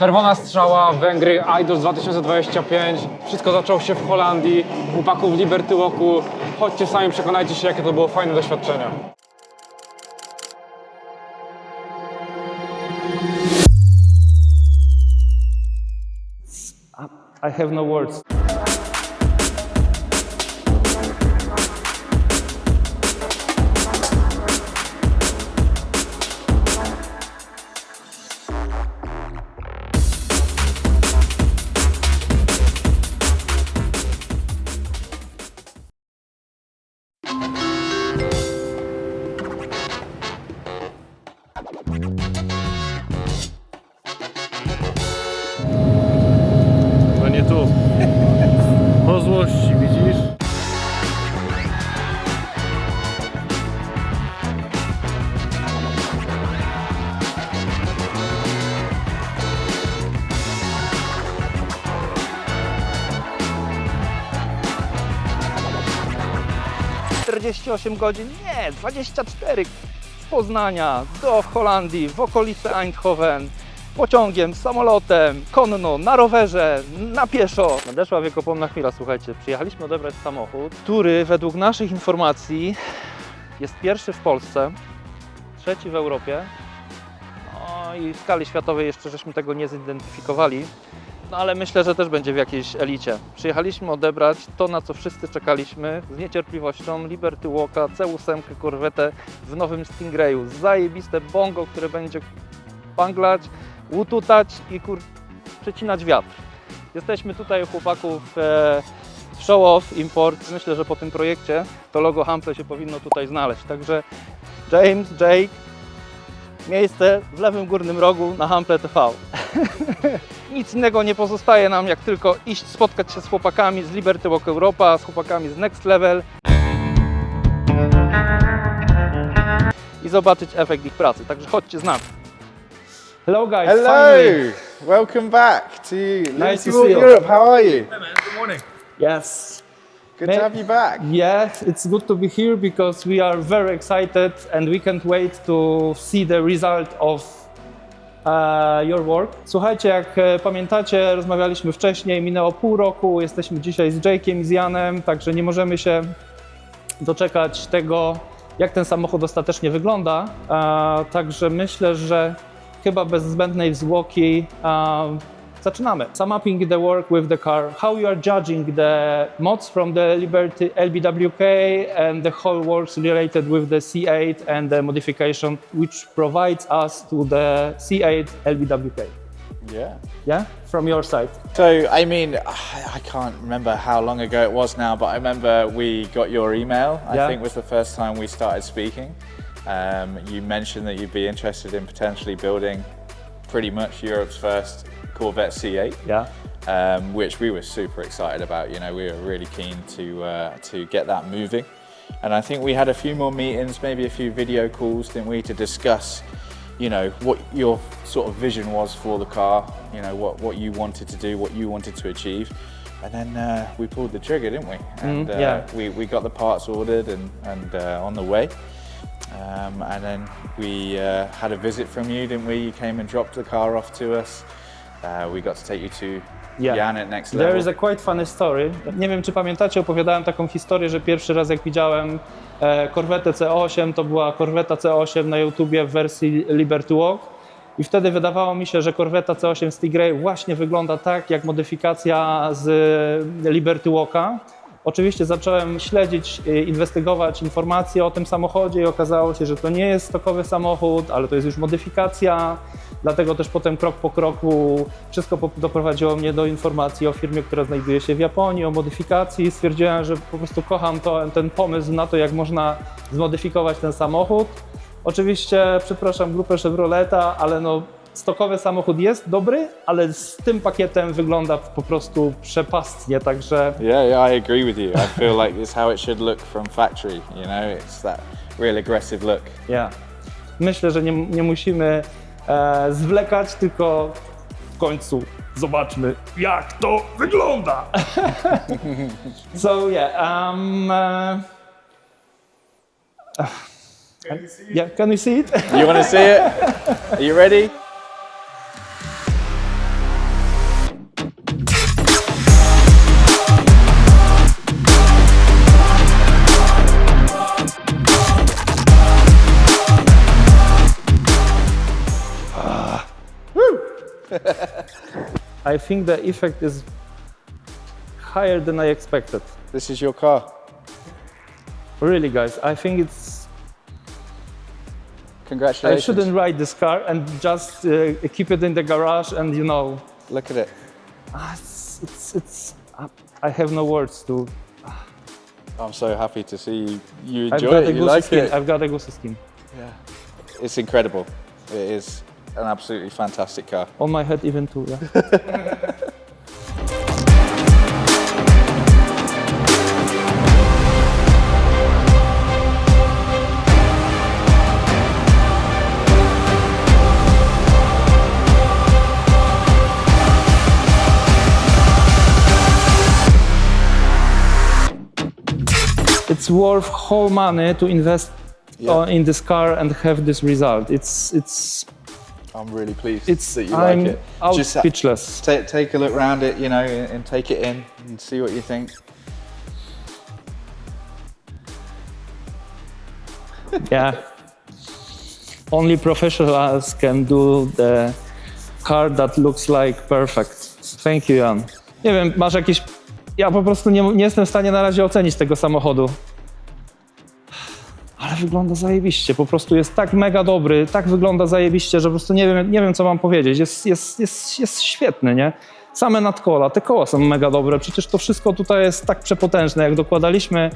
Czerwona strzała, Węgry, Idols 2025. Wszystko zaczęło się w Holandii, chłopaków Liberty Walku. Chodźcie sami, przekonajcie się, jakie to było fajne doświadczenie. I have no words. No nie tu. Po złości, widzisz? Czterdzieści godzin? Nie, 24 z Poznania do Holandii, w okolice Eindhoven, pociągiem, samolotem, konno, na rowerze, na pieszo. Nadeszła wiekopomna chwila, słuchajcie, przyjechaliśmy odebrać samochód, który według naszych informacji jest pierwszy w Polsce, trzeci w Europie, no i w skali światowej jeszcze żeśmy tego nie zidentyfikowali. No ale myślę, że też będzie w jakiejś elicie. Przyjechaliśmy odebrać to, na co wszyscy czekaliśmy z niecierpliwością. Liberty Walka, C8, korwetę w nowym Stingrayu. Zajebiste bongo, które będzie banglać, łututać i kur... przecinać wiatr. Jesteśmy tutaj u chłopaków e, Show Off Import. Myślę, że po tym projekcie to logo Hample się powinno tutaj znaleźć. Także James, Jake, miejsce w lewym górnym rogu na Hample TV. Nic innego nie pozostaje nam, jak tylko iść spotkać się z chłopakami z Liberty Walk Europa, z chłopakami z Next Level i zobaczyć efekt ich pracy. Także chodźcie z nami. Hello guys, Hello, finally. welcome back to Nice Liberty to Walk see you. Europe. How are you? Yes. Good May- to have you back. Yeah, it's good to be here because we are very excited and we can't wait to see the result of uh, your work. Słuchajcie, jak e, pamiętacie, rozmawialiśmy wcześniej, minęło pół roku, jesteśmy dzisiaj z Jake'iem i z Janem, także nie możemy się doczekać tego, jak ten samochód ostatecznie wygląda. E, także myślę, że chyba bez zbędnej zwłoki e, zaczynamy. Sum uping the work with the car, how you are judging the mods from the Liberty LBWK and the whole works related with the C8 and the modification which provides us to the C8 LBWK. Yeah. Yeah, from your side. So, I mean, I I can't remember how long ago it was now, but I remember we got your email. I Yeah. think was the first time we started speaking. Um, you mentioned that you'd be interested in potentially building pretty much Europe's first Corvette C8. Yeah. um, which we were super excited about. You know, we were really keen to uh, to get that moving, and I think we had a few more meetings, maybe a few video calls, didn't we, to discuss, you know, what your sort of vision was for the car. You know, what what you wanted to do, what you wanted to achieve. And then uh, we pulled the trigger, didn't we? And uh, yeah. we, we got the parts ordered and, and uh, on the way. Um, and then we uh, had a visit from you, didn't we? You came and dropped the car off to us. Uh, we got to take you to Yeah. Jan at Next Level. There is a quite funny story. Nie wiem, czy pamiętacie, opowiadałem taką historię, że pierwszy raz jak widziałem e, Corvette C8, to była Corvetta C8 na YouTubie w wersji Liberty Walk. I wtedy wydawało mi się, że Corvetta C8 Stingray właśnie wygląda tak, jak modyfikacja z Liberty Walka. Oczywiście zacząłem śledzić, e, inwestygować informacje o tym samochodzie i okazało się, że to nie jest stokowy samochód, ale to jest już modyfikacja. Dlatego też potem krok po kroku wszystko doprowadziło mnie do informacji o firmie, która znajduje się w Japonii, o modyfikacji. Stwierdziłem, że po prostu kocham to, ten pomysł na to, jak można zmodyfikować ten samochód. Oczywiście, przepraszam grupę Chevroleta, ale no, stokowy samochód jest dobry, ale z tym pakietem wygląda po prostu przepastnie, także Yeah, yeah, I agree with you. I feel like it's how it should look from factory. You know, it's that real aggressive look. ja. Myślę, że nie, nie musimy e, zwlekać, tylko w końcu zobaczmy, jak to wygląda. so yeah, um, uh, yeah, can you see it? You want to see it? Are you ready? I think the effect is higher than I expected. This is your car. Really, guys, I think it's. Congratulations. I Congratulations. shouldn't ride this car and just uh, keep it in the garage and you know, Look at it. ah, it's it's, it's I have no words to. I'm so happy to see you, you I've enjoy got a it. You goosey like skin. it. I've got a goosey skin Yeah. It's incredible. It is an absolutely fantastic car. on my head, even too. Yeah. it's worth whole money to invest Yeah. uh, in this car and have this result. It's it's I'm really pleased it's that you I'm like it. out Just ha- speechless. take, take a look round it, you know, and, and take it in and see what you think. Yeah. Only professionals can do the car that looks like perfect. Thank you, Jan. Nie wiem, masz jakieś. Ja po prostu nie, nie jestem w stanie na razie ocenić tego samochodu. Ale wygląda zajebiście. Po prostu jest tak mega dobry, tak wygląda zajebiście, że po prostu nie wiem, nie wiem co mam powiedzieć. Jest, jest, jest, jest świetny, nie? Same nadkola, te koła są mega dobre. Przecież to wszystko tutaj jest tak przepotężne. Jak dokładaliśmy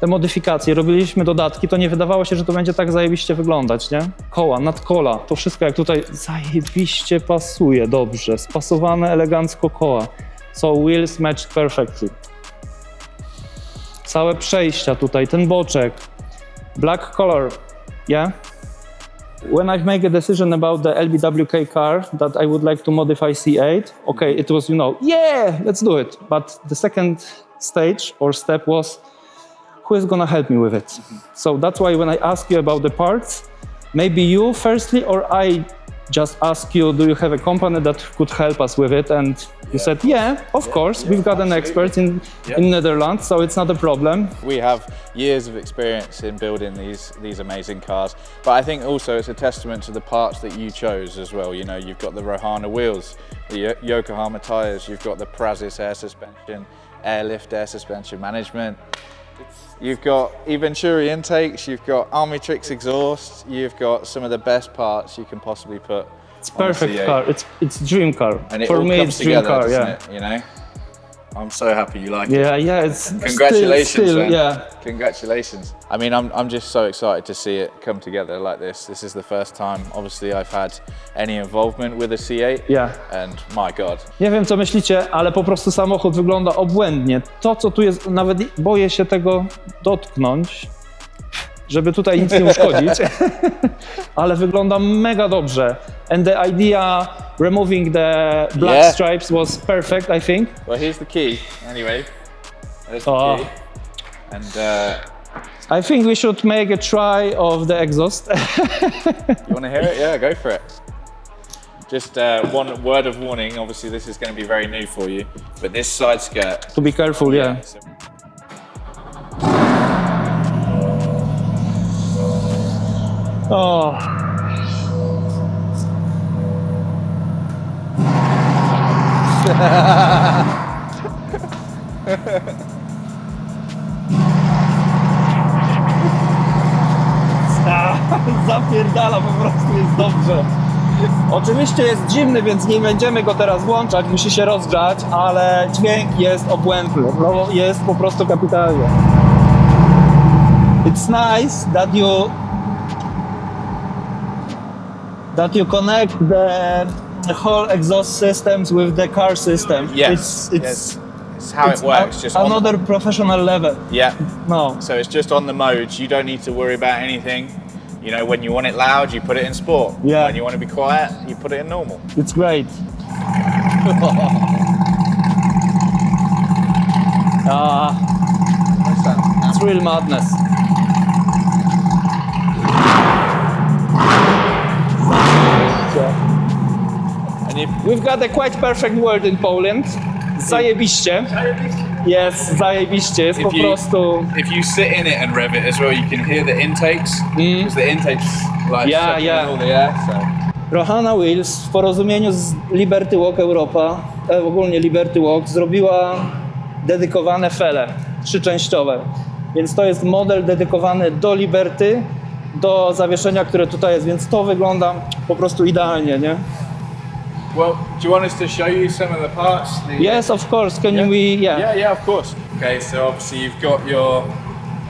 te modyfikacje, robiliśmy dodatki, to nie wydawało się, że to będzie tak zajebiście wyglądać, nie? Koła, nadkola, to wszystko jak tutaj zajebiście pasuje, dobrze, spasowane elegancko koła. So wheels matched perfectly. Całe przejścia tutaj, ten boczek, black color, yeah? When I make a decision about the LBWK car that I would like to modify C8, okay, it was, you know, yeah, let's do it. But the second stage or step was, who is gonna help me with it? So that's why when I ask you about the parts, maybe you firstly, or I just ask you, do you have a company that could help us with it? And you said, yeah, of course, we've got an expert in, in Netherlands, so it's not a problem. We have years of experience in building these these amazing cars, but I think also it's a testament to the parts that you chose as well. You know, you've got the Rohana wheels, the Yokohama tires, you've got the Prazis air suspension, airlift air suspension management. You've got eVenturi intakes, you've got Armitrix exhaust, you've got some of the best parts you can possibly put. It's perfect C8. car. It's it's dream car. And it For all me, comes it's dream together, car. Yeah. it? You know, I'm so happy you like it. Yeah, yeah. It's Congratulations, Still, still, man. yeah. Congratulations. I mean, I'm, I'm just so excited to see it come together like this. This is the first time, obviously, I've had any involvement with a C8. Yeah. And my God, Nie wiem, co myślicie, ale po prostu samochód wygląda obłędnie. To, co tu jest, nawet boję się tego dotknąć, żeby tutaj nic nie uszkodzić, ale wygląda mega dobrze. And the idea removing the black Yeah. stripes was perfect, I think. well, here's the key. Anyway, there's the Oh. key. And uh, I think we should make a try of the exhaust. you want to hear it? Yeah, go for it. Just uh, one word of warning. Obviously, this is going to be very new for you, but this side skirt. to be careful, yeah. so- O. Zapierdala po prostu, jest dobrze. Oczywiście jest zimny, więc nie będziemy go teraz włączać, musi się rozgrzać, ale dźwięk jest obłędny. No, jest po prostu kapitalnie. It's nice that you that you connect the whole exhaust systems with the car system. Yes, it's it's, yes. It's how it's it works. a- just on- another professional level. yeah. No, So it's just on the modes. You don't need to worry about anything. You know, when you want it loud, you put it in sport. Yeah. When you want to be quiet, you put it in normal. it's great. Ah, it's real madness. We've got a quite perfect world in Poland. Zajebiście. Jest zajebiście, jest If po you- prostu... if you sit in it and rev it as well, you can hear the intakes because the intakes like Yeah, yeah. all the air. So Rohana Wheels w porozumieniu z Liberty Walk Europa, e, ogólnie Liberty Walk, zrobiła dedykowane fele, trzyczęściowe. Więc to jest model dedykowany do Liberty, do zawieszenia, które tutaj jest, więc to wygląda po prostu idealnie, nie? Well, do you want us to show you some of the parts? The, Yes, of course, can Yeah. we, yeah. Yeah, yeah, of course. Okay, so obviously you've got your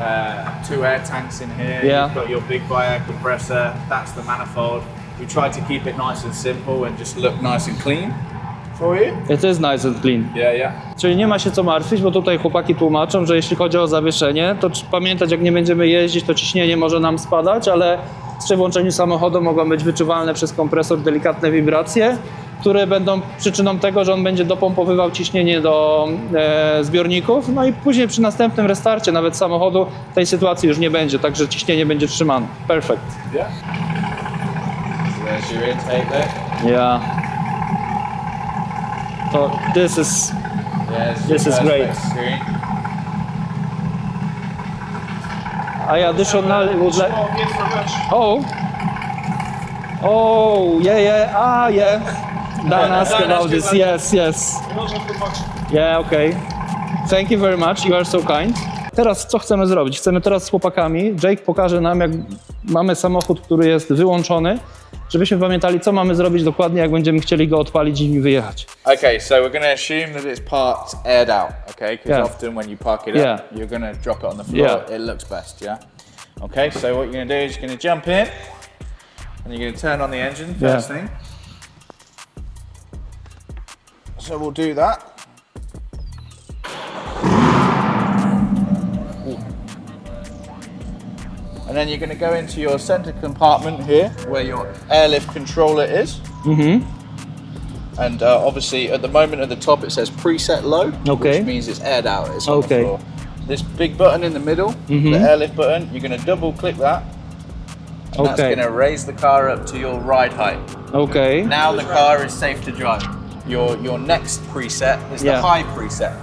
uh, two air tanks in here. Yeah. You've got your big bi-air compressor. That's the manifold. We tried to keep it nice and simple and just look nice and clean for you. It is nice and clean. Yeah, yeah. Czyli nie ma się co martwić, bo tutaj chłopaki tłumaczą, że jeśli chodzi o zawieszenie, to pamiętać, jak nie będziemy jeździć, to ciśnienie może nam spadać, ale przy włączeniu samochodu mogą być wyczuwalne przez kompresor delikatne wibracje, które będą przyczyną tego, że on będzie dopompowywał ciśnienie do e, zbiorników, no i później przy następnym restarcie nawet samochodu tej sytuacji już nie będzie, także ciśnienie będzie trzymane. Perfect. Yeah. So there's your intake there. Yeah. To this is There's This is great. I additionally would like. Oh. Oh, yeah, yeah. Ah, yeah. Dan asked about this. Yes, yes. Yeah, okay. Thank you very much. You are so kind. Teraz co chcemy zrobić? Chcemy teraz z chłopakami. Jake pokaże nam, jak mamy samochód, który jest wyłączony, żebyśmy pamiętali, co mamy zrobić dokładnie, jak będziemy chcieli go odpalić i nim wyjechać. Okay, so we're going to assume that it's parked aired out, okay? Because Yeah. often when you park it Yeah. up, you're going to drop it on the floor. Yeah. It looks best, yeah? Okay, so what you're going to do is you're going to jump in and you're going to turn on the engine Yeah. first thing. So we'll do that. And then you're going to go into your center compartment here where your airlift controller is. Mhm. And uh, obviously, at the moment at the top, it says preset low, Okay. which means it's aired out. It's Okay. This big button in the middle, Mhm. the airlift button, you're going to double click that. And That's going to raise the car up to your ride height. Okay. Now the car is safe to drive. Your your next preset is Yeah. the high preset,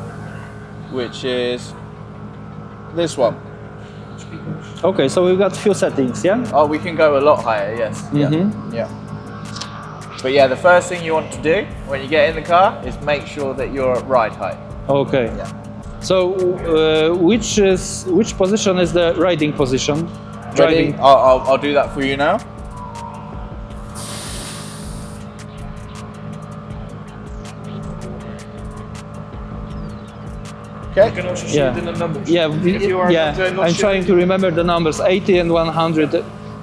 which is this one. Okay, so we've got few settings, yeah? Oh, we can go a lot higher. Yes. Mhm. Yeah. Yeah. But yeah, the first thing you want to do when you get in the car is make sure that you're at ride height. Okay. Yeah. So, uh, which is which position is the riding position? Driving. I'll, I'll, I'll do that for you now. Okay. can also Yeah. see it in the numbers. Yeah, If you are yeah. not, uh, not I'm sure- trying to remember the numbers: 80 and 100.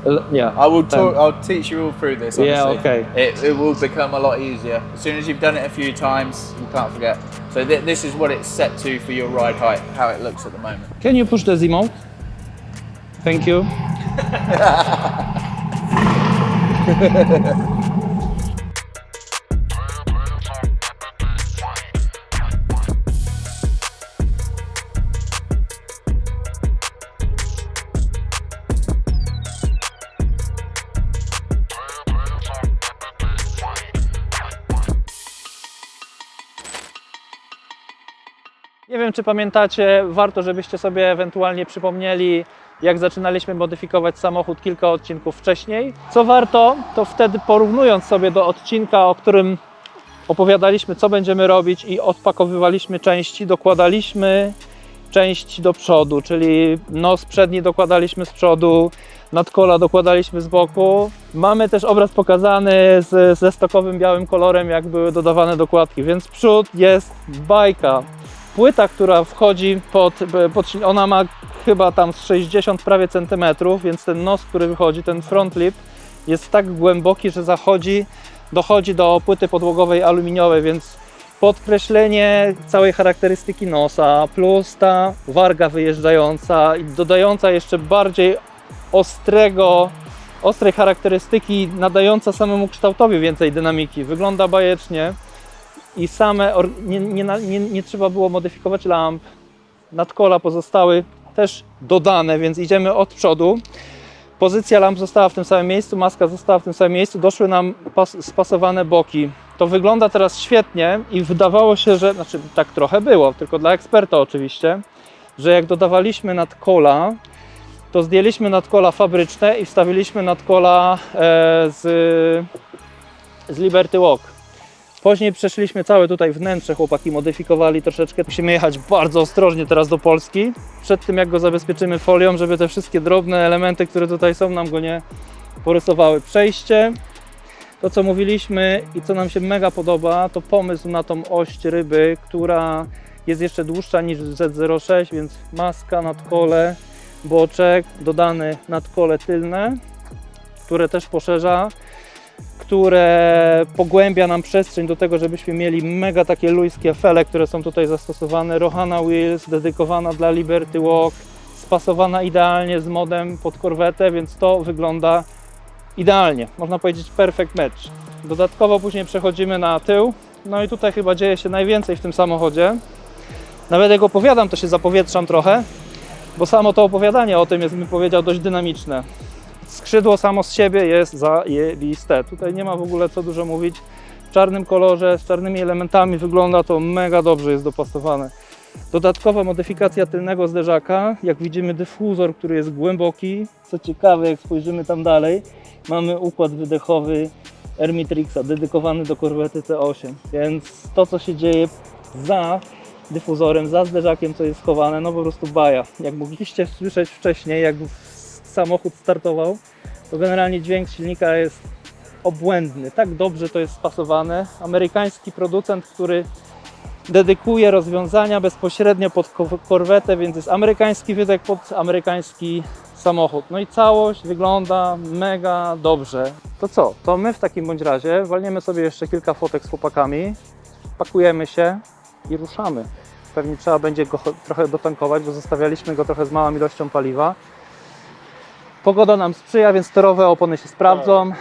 Uh, yeah. I will Ten. talk. I'll teach you all through this. Honestly. Yeah, okay. It, it will become a lot easier as soon as you've done it a few times. You can't forget. So th- this is what it's set to for your ride height. How it looks at the moment. Can you push the Z mode? Thank you. czy pamiętacie, warto, żebyście sobie ewentualnie przypomnieli, jak zaczynaliśmy modyfikować samochód kilka odcinków wcześniej. Co warto, to wtedy porównując sobie do odcinka, o którym opowiadaliśmy, co będziemy robić i odpakowywaliśmy części, dokładaliśmy części do przodu, czyli nos przedni dokładaliśmy z przodu, nadkola dokładaliśmy z boku. Mamy też obraz pokazany z, ze stokowym białym kolorem, jak były dodawane dokładki, więc przód jest bajka. Płyta, która wchodzi pod, pod silnik- ona ma chyba tam z 60 prawie centymetrów, więc ten nos, który wychodzi, ten front lip jest tak głęboki, że zachodzi, dochodzi do płyty podłogowej aluminiowej, więc podkreślenie całej charakterystyki nosa, plus ta warga wyjeżdżająca i dodająca jeszcze bardziej ostrego, ostrej charakterystyki, nadająca samemu kształtowi więcej dynamiki. Wygląda bajecznie i same, nie, nie, nie, nie trzeba było modyfikować lamp, nadkola pozostały też dodane, więc idziemy od przodu. Pozycja lamp została w tym samym miejscu, maska została w tym samym miejscu, doszły nam pas, spasowane boki. To wygląda teraz świetnie i wydawało się, że, znaczy tak trochę było, tylko dla eksperta oczywiście, że jak dodawaliśmy nadkola, to zdjęliśmy nadkola fabryczne i wstawiliśmy nadkola e, z z Liberty Walk. Później przeszliśmy całe tutaj wnętrze, chłopaki modyfikowali troszeczkę. Musimy jechać bardzo ostrożnie teraz do Polski. Przed tym jak go zabezpieczymy folią, żeby te wszystkie drobne elementy, które tutaj są, nam go nie porysowały. Przejście, to co mówiliśmy i co nam się mega podoba, to pomysł na tą oś ryby, która jest jeszcze dłuższa niż Z06, więc maska, nadkole, boczek, dodane nadkole tylne, które też poszerza, które pogłębia nam przestrzeń do tego, żebyśmy mieli mega takie luźskie fele, które są tutaj zastosowane. Rohana Wheels, dedykowana dla Liberty Walk, spasowana idealnie z modem pod korwetę, więc to wygląda idealnie. Można powiedzieć perfect match. Dodatkowo później przechodzimy na tył. No i tutaj chyba dzieje się najwięcej w tym samochodzie. Nawet jak opowiadam, to się zapowietrzam trochę, bo samo to opowiadanie o tym jest, bym powiedział, dość dynamiczne. Skrzydło samo z siebie jest zajebiste. Tutaj nie ma w ogóle co dużo mówić. W czarnym kolorze, z czarnymi elementami wygląda to mega dobrze, jest dopasowane. Dodatkowa modyfikacja tylnego zderzaka. Jak widzimy dyfuzor, który jest głęboki. Co ciekawe, jak spojrzymy tam dalej, mamy układ wydechowy Ermitrixa dedykowany do korwety T8. Więc to, co się dzieje za dyfuzorem, za zderzakiem, co jest schowane, no po prostu baja. Jak mogliście słyszeć wcześniej, jak samochód startował, to generalnie dźwięk silnika jest obłędny. Tak dobrze to jest spasowane. Amerykański producent, który dedykuje rozwiązania bezpośrednio pod ko- korwetę, więc jest amerykański wydech pod amerykański samochód. No i całość wygląda mega dobrze. To co? To my w takim bądź razie walniemy sobie jeszcze kilka fotek z chłopakami, pakujemy się i ruszamy. Pewnie trzeba będzie go trochę dotankować, bo zostawialiśmy go trochę z małą ilością paliwa. Pogoda nam sprzyja, więc torowe opony się sprawdzą,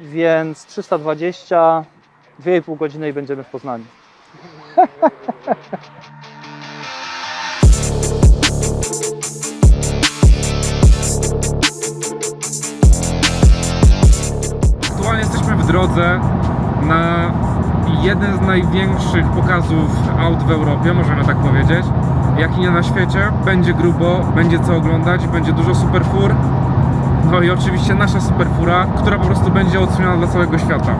więc 320, 2,5 godziny i będziemy w Poznaniu. Aktualnie jesteśmy w drodze na jeden z największych pokazów aut w Europie, możemy tak powiedzieć, jak i nie na świecie. Będzie grubo, będzie co oglądać, będzie dużo super fur. I oczywiście nasza super fura, która po prostu będzie odsłoniona dla całego świata.